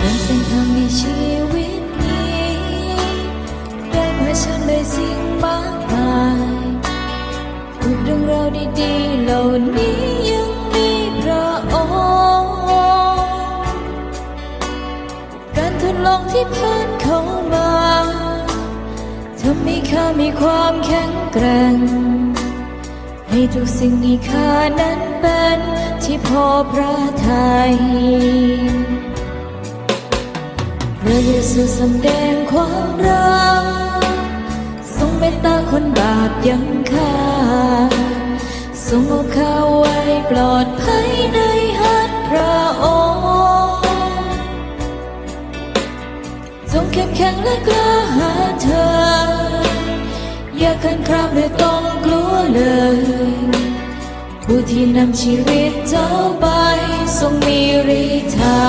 บนเส้นทางในชีวิตนี้ได้เผชิญด้วยสิ่งมากมายทุกเรื่องราวดีๆเหล่านี้ยังมีพระองค์การทดลองที่ผ่านเขามาทำให้ข้ามีความแข็งแกร่งให้ทุกสิ่งที่ข้านั้นเป็นที่พอพระทัย พระเยซูสำแดงความรักทรงเมตตาคนบาปยังข้าทรงเอาข้าไว้ปลอดภัยในหัตถ์พระองค์จงเข้มแข็งและกล้าหาญเธอ อย่าขันครามด้วยต้องกลัวเลย ผู้ที่นำชีวิตเจ้าไปทรงมีฤทธา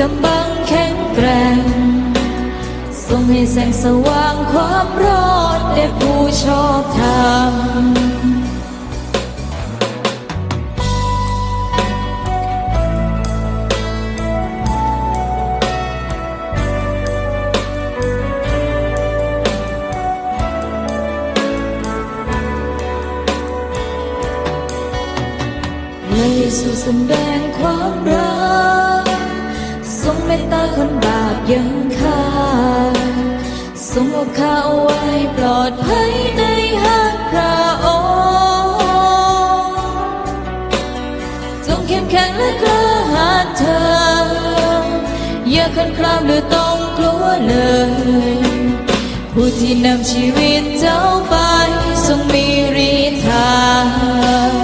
กำบังแข็งแกร่งทรงให้แสงสว่างความรอดแด่ผู้ชอบธรรมเยซูสำแดงความรัก ทรงเมตตาคนบาปยังข้าทรงอาข้าเอาไว้ปลอดภัยในหัตถ์พระองค์จงเข้มแข็งและกล้าหาญเธอ อย่าขันครามหรือต้องกลัวเลย ผู้ที่นำชีวิตเจ้าไปทรงมีฤทาพ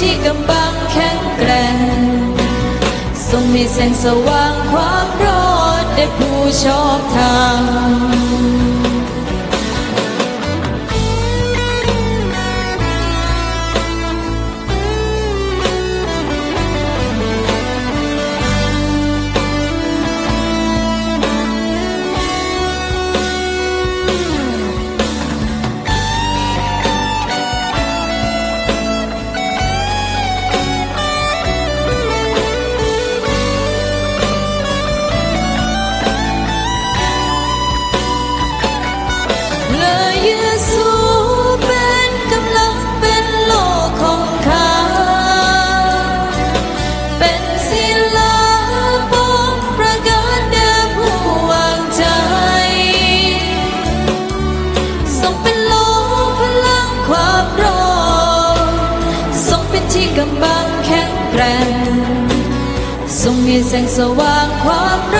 ที่กำบังแข็งแกร่งทรงมีแสงสว่างความรอดได้ผู้ชอบธรร ทรงมีแสงสว่างความรัก